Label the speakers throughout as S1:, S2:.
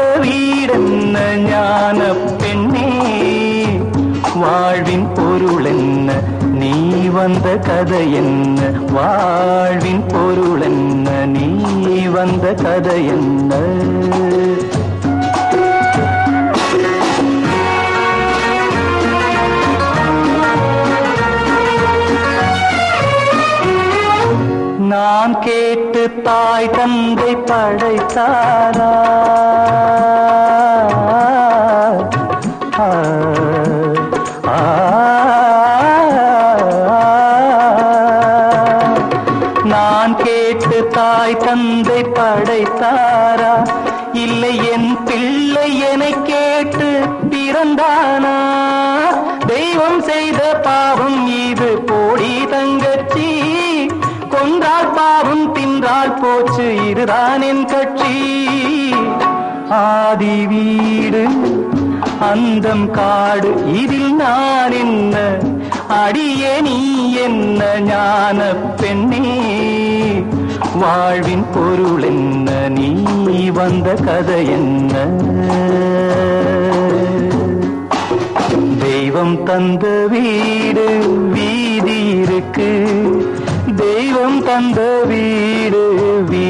S1: சொந்த வீடென்ன ஞான பெண்ணே வாழ்வின் பொருள் என்ன நீ வந்த கதை என்ன வாழ்வின் பொருள் நான் கேட்டு தாய் தந்தை படைத்தாரா? ஆ, நான் கேட்டு தாய் தந்தை படைத்தாரா? இல்லை என் பிள்ளை என கேட்டு பிறந்தானா? தெய்வம் செய்த இதுதான் என் கட்சி. ஆதி வீடு அந்தம் காடு இதில் நான் என்ன? அடியே நீ என்ன? ஞான பெண்ணே. வாழ்வின் பொருள் என்ன? நீ வந்த கதை என்ன? தெய்வம் தந்த வீடு வீதி இருக்கு. தெய்வம் தந்த வீடு வீ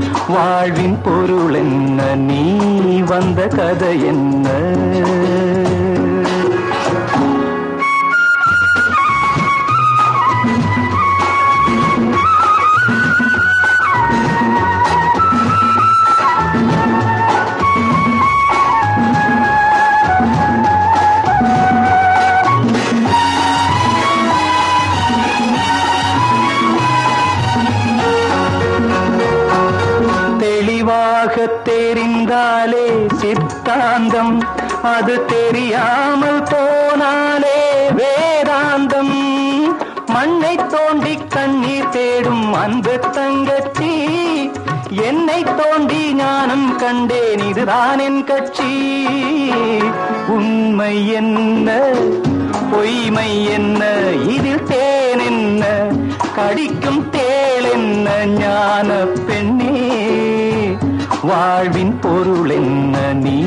S1: வாழ்வின் பொருள் என்ன? நீ வந்த கதை என்ன? சித்தாந்தம் அது தெரியாமல் போனாலே வேதாந்தம். மண்ணை தோண்டி கண்ணீர் தேடும் அன்பு தங்கச்சி. என்னை தோண்டி ஞானம் கண்டேன் இதுதான் என் கட்சி. உண்மை என்ன? பொய்மை என்ன? இதில் தேன் என்ன? கடிக்கும் தேள் என்ன? ஞான பெண்ணே. வாழ்வின் பொருள் என்ன? நீ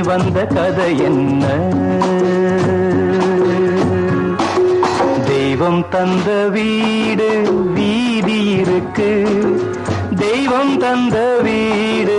S1: வந்த கதை என்ன? தெய்வம் தந்த வீடு வீதி இருக்கு. தெய்வம் தந்த வீடு